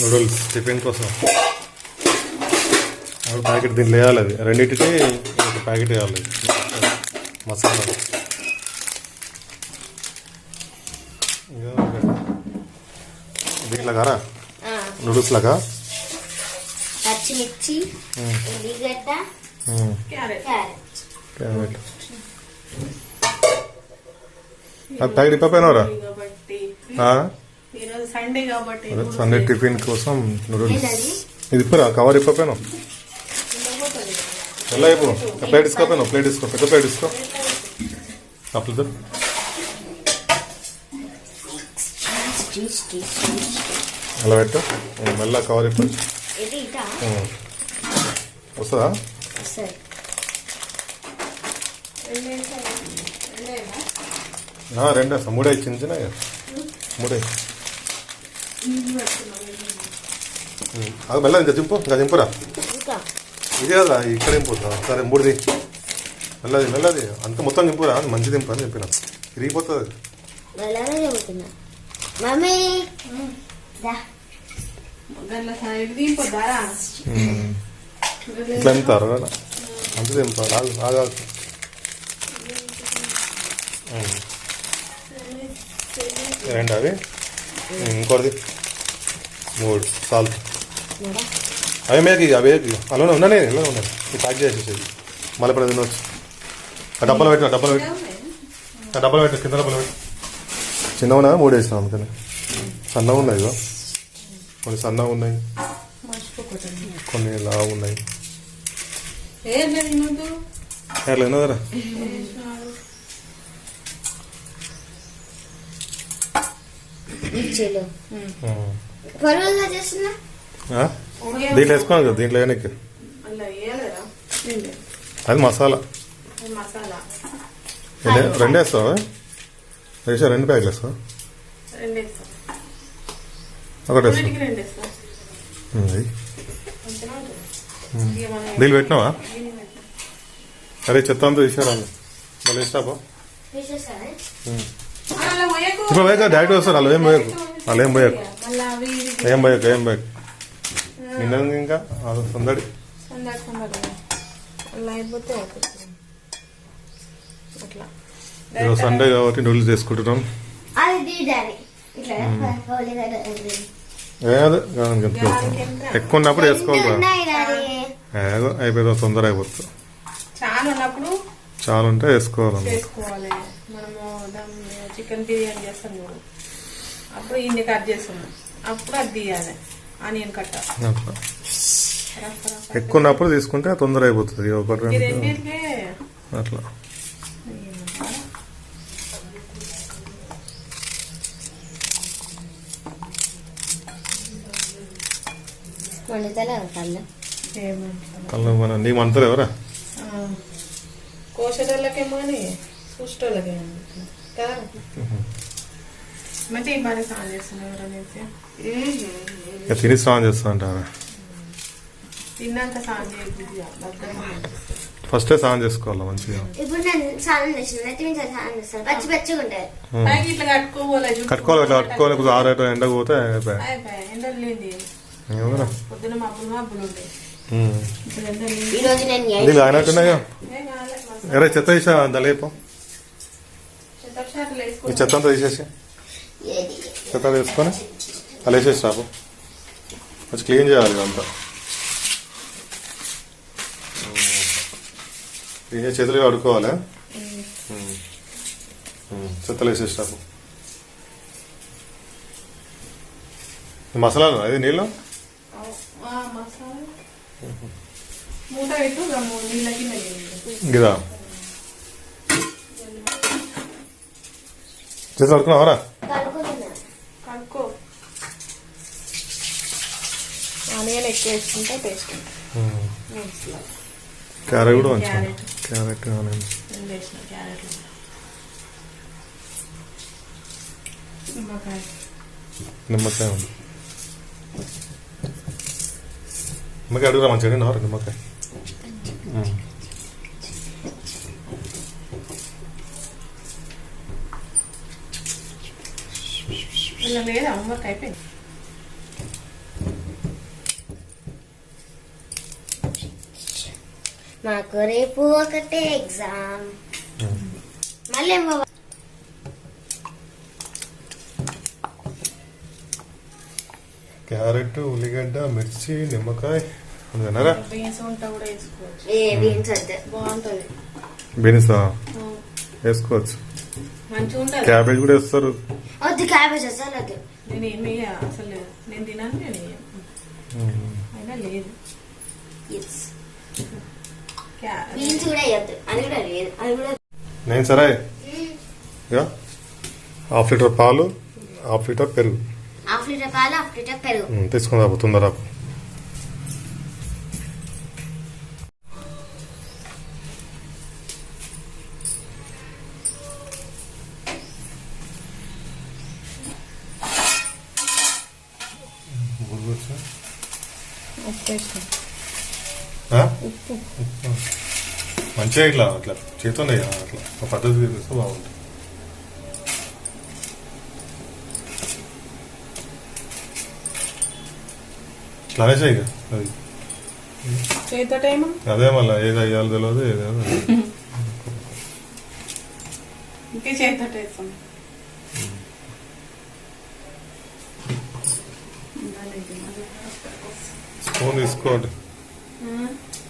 Noodles tiffin కోసం. Packet దీంట్లో వేయాలి అది. రెండింటికి ఒక ప్యాకెట్ వేయాలి. మసాలా. ఇంకా దీంట్లో కారా నూడిల్స్ లాగా పచ్చిమిర్చి ఉల్లిగడ్డ క్యారెట్. క్యారెట్. అది ప్యాకెట్ ఇప్పపోయినవరా సండే కాబట్టి అదే సండే టిఫిన్ కోసం నూడిల్స్? ఇది ఇప్పురా కవర్ ఇప్పపోయినా ఎలా ఇప్పు ప్లేట్ తీసుకోపోయినా ప్లేట్ తీసుకో పెద్ద ప్లేట్ తీసుకో. అప్పుడు అలా పెట్టు. మెల్ల కవర్ ఇప్పు. ఇది ఇటా ఉం. వస్తుందా? రెండే మూడే చిన్న చిన్న మూడే. అది మెల్ల ఇంకా దింపు ఇంకా ఇంకా ఇది కదా ఇక్కడ దింపుతా సరే మూడుది మెల్లది మెల్లది. అంత మొత్తం దింపురా మంచి దింపు అని చెప్పిన. ఇరిగిపోతుంది అలానే చెబుతున్నా మమ్మీ! దా. గట్ల సైడ్ దింపొద్దారా ఇట్లా కదా అంత దింపాలి ఆగు ఆగు. ఉం. రెండు అవి ఇంకోటిది. మూడు. మేడం అవి మేకి అవి అలానే ఉన్నాయి ఇలా ఉన్నాయి. ఇది ప్యాక్ చేసేసేది. మళ్ళీ ఇప్పుడు తినవచ్చు ఆ డబ్బాలు పెట్టిన డబ్బాలు పెట్టి. ఆ డబ్బాలు పెట్టు కింద డబ్బాలు పెట్టు. చిన్నగా ఉన్నదా మూడు వేసినాం అందుకని. సన్నగా ఉన్నాయి ఇదో కొన్ని సన్నగా ఉన్నాయి. కొన్ని లావు ఉన్నాయి. ఏం మిర్చీలు చేస్తున్నా? ఆ? దీంట్లో వేసుకోవాలి కదా దీంట్లో నిండే అది మసాలా. రెండు వేస్తావా? వేసా రెండు ప్యాకెట్లు వేస్తావా? ఒకటి వేస్తావా దీన్ని పెట్టినావా. అరే చెత్త అంతా తీసారా మళ్ళీ ఇస్తాపా తీసేస్తానే ఆ, అలా పోయకు. ఇప్పుడు పోయాక డైరెక్ట్ వస్తారు అలా ఏం పోయకు అలా ఏం పోయకు ఏం పోయకు ఏం పోయకు నిన్న ఇంకా సందడి. ఈరోజు సండే కాబట్టి నూడిల్స్ చేసుకుంటున్నాం. ఏదో ఎక్కువ ఉన్నప్పుడు వేసుకోవాలి. ఏదో అయిపోయింది తొందర అయిపోతుంది. చాలా ఉంటే వేసుకోవాలి చికెన్ బిర్యానీ చేస్తాం చూడు. అప్పుడు ఇన్ని కట్ చేస్తున్నాం అప్పుడు అది తీయాలి. ఆనియన్ కట్ట. ఎక్కువ ఉన్నప్పుడు తీసుకుంటే తొందర అయిపోతుంది. రెండింటికే అట్లా. కళ్ళు? మన కోసేటోళ్ళకేమో అని చూసేటోళ్ళకేమో కదా మంచి ఈ బాగా సాన్ చేస్తున్నారు ఇక తిని స్నానం చేస్తా అంటారా తిన్నాక ఫస్టే స్నానం చేసుకోవాలి మంచిగా. ఇప్పుడు నేను స్నానం చేసిన నెత్తి మీద స్నానం చేస్తాను పచ్చి పచ్చిగా ఉంటాయి పైకి ఇట్లా కట్టుకోవాలి. కట్టుకోవాలి ఇట్లా కట్టుకోవాలి కొంచెం ఆరేట ఎండకు పోతే పొద్దున మబ్బులు మబ్బులు ఉంటాయి నేను అయినట్టున్నాయా. ఎరే చెత్త చెత్త షాట్లు ఈ చెత్త అంతా తీసేసి? చెత్త తీసుకొని అలా వేసేసి రాపు కొంచెం క్లీన్ చేయాలి ఇదంతా క్లీన్ చేసి చేతులు కడుక్కోవాలి. చెత్తలు వేసేసి రాపు మసాలాలు అది నీళ్ళు మసాలా మూట పెట్టు నీళ్ళకి గిదా చేతులు కడుక్కున్నావరా కడుక్కుంటున్నా. కడుక్కో ఆనియన్ ఎక్కువ వేసుకుంటే టేస్ట్ క్యారెట్ కూడా మంచిగా క్యారెట్. Carrot onion. రెండు వేసిన క్యారెట్లు నిమ్మకాయ నిమ్మకాయ ఉంది నిమ్మకాయ అడుగురా మంచిగా అడిగినారు నిమ్మకాయ లేదా హోంవర్క్ అయిపోయింది మాకు రేపు ఒకటే ఎగ్జామ్ మళ్ళీ ఏమో క్యారెట్ ఉల్లిగడ్డ మిర్చి నిమ్మకాయ. బీన్స్ ఉంటా కూడా వేసుకోవచ్చు. ఏ బీన్స్ వద్దు బాగుంటది. బీన్స్ ఆ, వేసుకోవచ్చు. మంచిగా ఉంటది క్యాబేజ్ కూడా వేస్తారు. వద్దు క్యాబేజ్ అసలు వద్దు. నేను ఏమి అసలు నేను తినాను నేను. అయినా లేదు. బీన్స్ కూడా వేయద్దు. అది కూడా లేదు. అది కూడా నేను సరే. ఇక హాఫ్ లీటర్ పాలు హాఫ్ లీటర్ పెరుగు. హాఫ్ లీటర్ పాలు హాఫ్ లీటర్ పెరుగు. రాబో తొందర మంచిగా ఇట్లా అట్లా చేతితో అట్లా. ఒక పద్ధతి చేస్తే బాగుంటుంది. ఇట్లా అనేసా ఇక అది. అదే మళ్ళీ ఏది అయ్యాలో తెలియదు ఏదో స్పూన్ తీసుకోండి.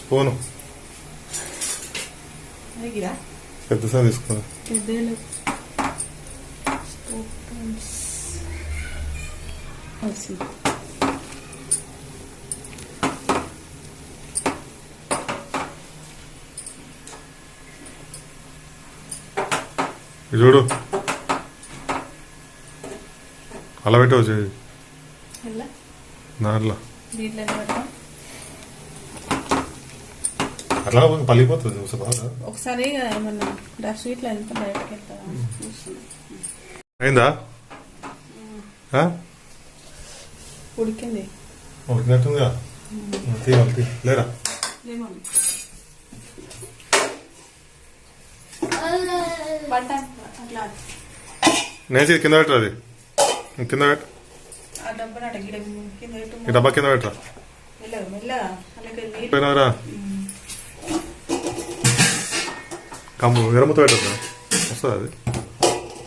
స్పూను. తీసుకోండి పెద్దలు ఇది చూడు అలా పెట్టవచ్చు దాంట్లో దీంట్లో పెడతాం అట్లా కొంచెం పలిగిపోతుంది చూసా బాగా ఒకసారి ఏమన్నా డస్ట్ ఇట్లా ఎంత బయటకు వెళ్తారా చూస్తున్నా. అయిందా? ఉడికింది. ఉడికినట్టుందిగా? తీయాలి తీ లేరా? నేసి కింద పెట్టరా అది? కింద పెట్ట. ఆ డబ్బా కింద పెట్టరా? మెల్లగా కమ్ము ఎరముతో పెట్టద్దా? వస్తుంది అది?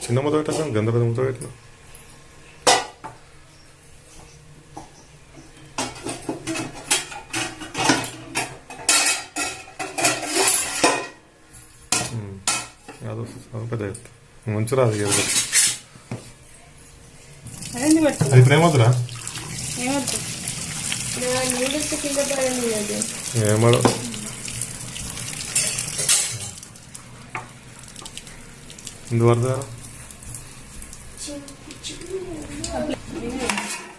చిన్న ముద్ద పెట్టద్దా? గంధ పెద్ద ముద్ద పెట్టిన పెద్ద మంచి రాదు ఇది. అదేంది పెట్టు అది ఇప్పుడు ఏమవుతురా ఏమవుతుంది నూడిల్స్ కింద పడింది అది ఏమో ఇందువరదా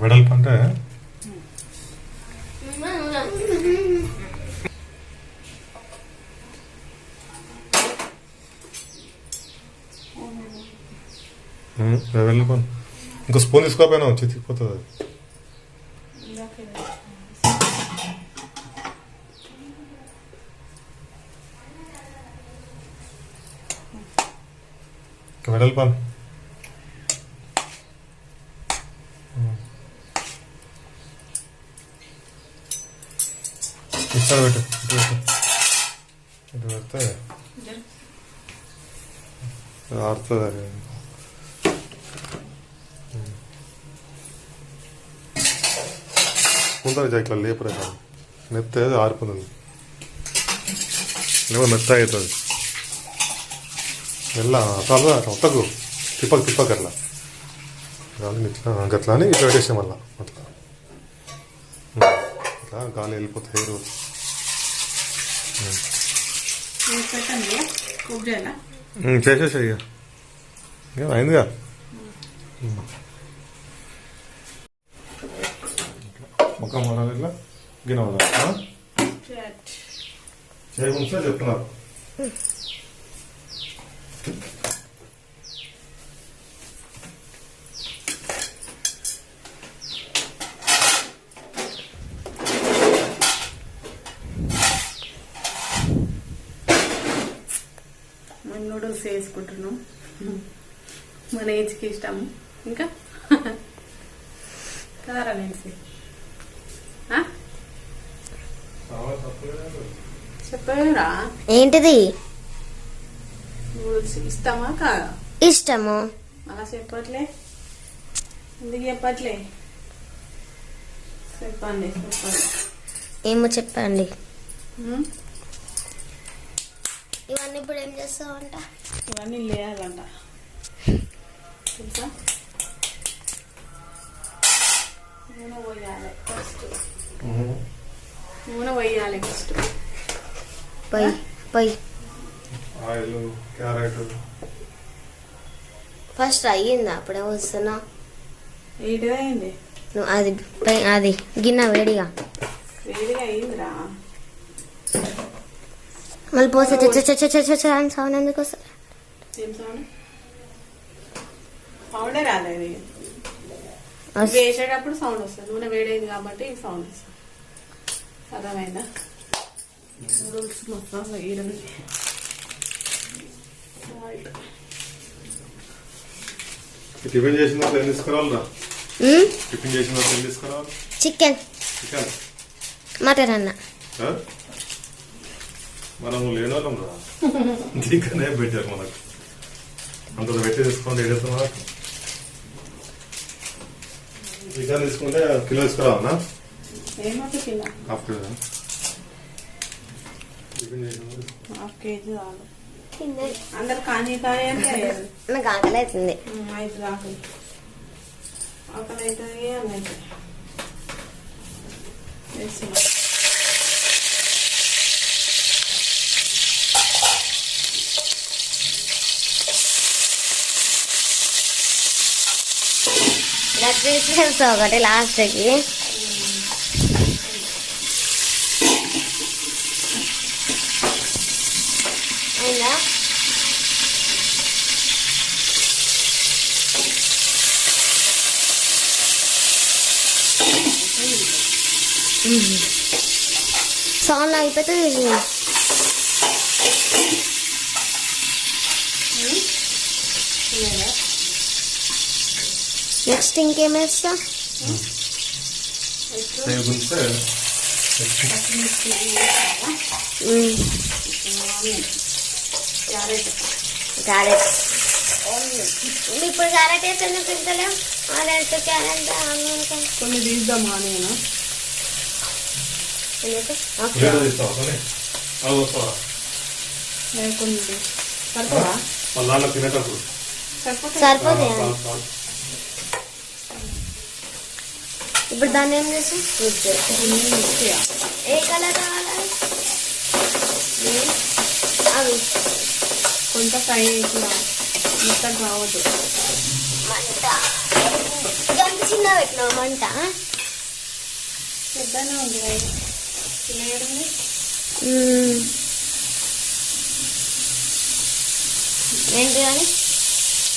వెడల్పు అంటే వెళ్ళిపో ఇంకో స్పూన్ తీసుకోపోయినా చితికిపోతుంది అది ఇందాకే ఇంకా వెడల్పు అని. ఇక్కడ పెట్టు ఇటు పెట్టు ఇటు పెడితే ఆడుతుంది అది ఉంటుంది ఇట్లా లేపరే కాదు. మెత్త ఆరిపోతుంది. లేవో మెత్త అవుతుంది. మెల్ల అట్లా ఒత్తకు. తిప్పకు తిప్పకు అట్లా గాలి ఇట్లా అట్లా అని ఇట్లా పెట్టేసాం మళ్ళా. అట్లా. ఇట్లా గాలి వెళ్ళిపోతే హెయిర్ ఇది పెట్టండి కుక్ చేయాలా? చేసేసా ఇక. ఇక అయిందిగా. ముక్క వడాలి ఇట్లా గిన్నె చెప్తున్నారు నూడిల్స్ వేసుకుంటున్నాం. మన ఏజ్కి ఇష్టము ఇంకా? కారం నేను చెప్పరా ఏంటిది? ఇస్తామా కాదా? ఇష్టము. అలా చెప్పట్లే. ఎందుకు చెప్పట్లే? చెప్పండి చెప్పండి. ఏమో చెప్పండి? ఇవన్నీ ఇప్పుడు ఏం చేస్తావంట? ఇవన్నీ లేయాలంట తెలుసా? ఫస్ట్. పై పై. Oil carrot. ఫస్ట్ అయ్యిందా? అప్పుడే వస్తున్నా. అయింది. నువ్వు అది పై అది గిన్నె వేడిగా. వేడిగా అయిందిరా. మళ్ళీ పోస్తే చ చ చ చ చ చ అని సౌండ్ ఎందుకు వస్తుంది? ఏం సౌండ్? సౌండే రాలేదు వేసేటప్పుడు సౌండ్ వస్తుంది. నూనె వేడైంది కాబట్టి ఈ సౌండ్ వస్తుంది. అర్థమైందా? నూడిల్స్ మొత్తం వేయడం టిఫిన్ చేసిన తర్వాత ఏం తీసుకురావాలరా? టిఫిన్ చేసిన తర్వాత ఏం తీసుకురావాలి? చికెన్ చికెన్ మటన్ అన్న. ఆ? మనము లేని వాళ్ళం రా చికెన్ పెట్టారు మనకు. అంత పెట్టి తీసుకుంటే ఏదైతే మనకు? చికెన్ తీసుకుంటే కిలో తీసుకురావాలనా? ఏమంటే కింద హాఫ్ కేజీ అందరు కానీ కానీ అంటే నాకు ఆకలి అవుతుంది ఐదు ఆకలి ఆకలి అవుతుంది అని అవుతుంది లక్ష్మీ ఒకటి లాస్ట్కి అయిందా సౌండ్ అయిపోతే నెక్స్ట్ ఇంకేం వేస్తా సేవ్ గుంటే మ్మ్. క్యారెట్ క్యారెట్ ఇప్పుడు క్యారెట్ వేస్తే ఎందుకు తింటలేం ఆడైతే క్యారెట్ ఎందుకు కొన్ని తీద్దామా నేను ఓకే ఉల్లిగడ్డ తీస్తావా కానీ అది వస్తావా నేను కొన్ని సరిపోదా వాళ్ళ దాంట్లో తినేటప్పుడు. ఇప్పుడు దాన్ని ఏం ఫ్రూట్ ఏ కలర్ కావాలి? అవి. కొంత ఫ్రై చేసిన మొత్తం కావద్దు. మంట. చిన్న పెట్టినావు మంట పెద్దనే ఉంది. ఏంటి కానీ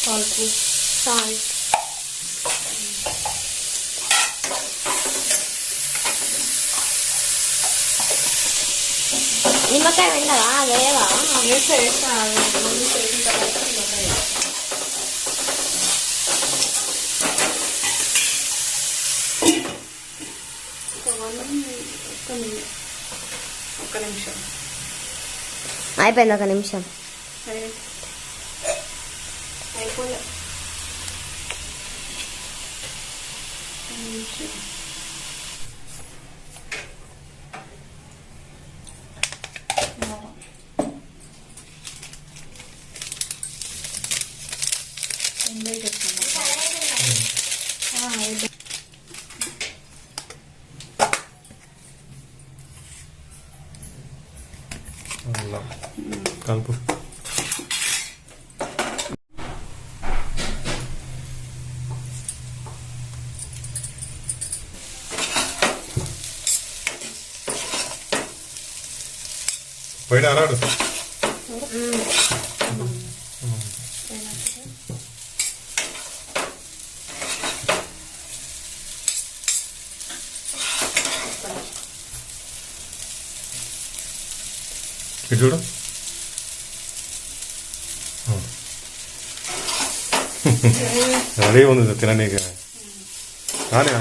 సాల్ట్. సాల్ట్. నిమ్మకాయ వెండవా వేవా వేస్తే వేస్తా. నిమ్మకాయ. ఒక్క నిమి- ఒక్క నిమిషం. అయిపోయింది ఒక నిమిషం. అయి- കൽപ്പ്. പോയിട്ട് ആരാടും చూడు. రెడీ ఉంది తిననీకి కానీ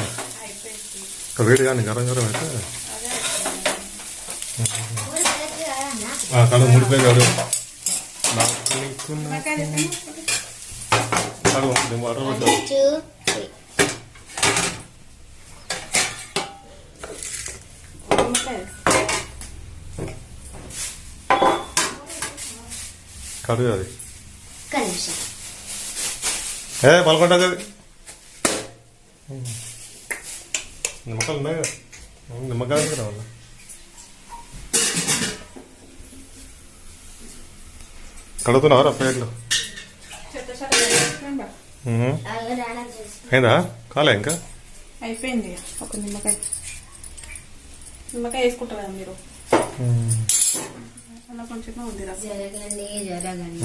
వేడి కానీ గరం గరం అయితే. కళ్ళు ముడిపోయి కాదు. నాకు నీకు వాటర్ పడ్డావు కడుగు అది. ఏ పలుకుంటుంది అది నిమ్మకాయలు ఉన్నాయి కదా. నిమ్మకాయలు కదా వాళ్ళ కడుగుతున్నావా ప్లేట్లు? అయిందా? కాలే ఇంకా? అయిపోయింది. ఒక నిమ్మకాయ. నిమ్మకాయ వేసుకుంటారా మీరు. అలా కొంచెం ఉంది జరగండి జరగండి.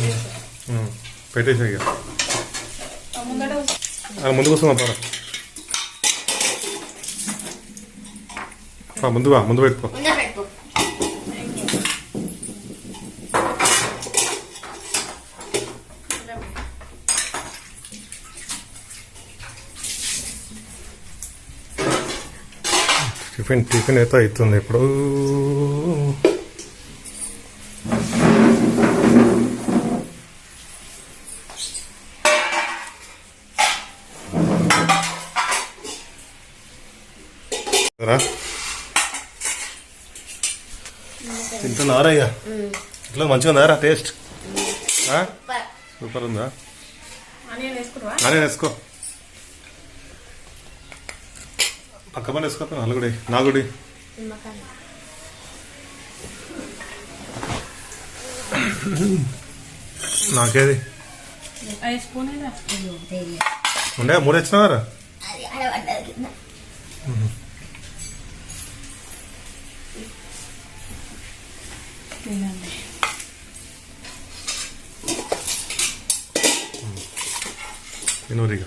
వేస్తా. పెట్టేసా ఇక. ఆ ముందట ఆ, ముందు కూర్చున్నా పర ఆ, ముందుగా ముందు పెట్టుకో ముందే పెట్టుకో టిఫిన్ టిఫిన్ అయితే అవుతుంది ఇప్పుడు. తింటున్నారా ఇక? ఇట్లా మంచిగా ఉందా టేస్ట్? సూపర్. ఉందా? ఆనియన్ వేసుకో. పక్క పని వేసుకోకపోయినా నలుగుడి నాగుడి నాకేది ఉండే మూడు వచ్చినారా వినోరిగా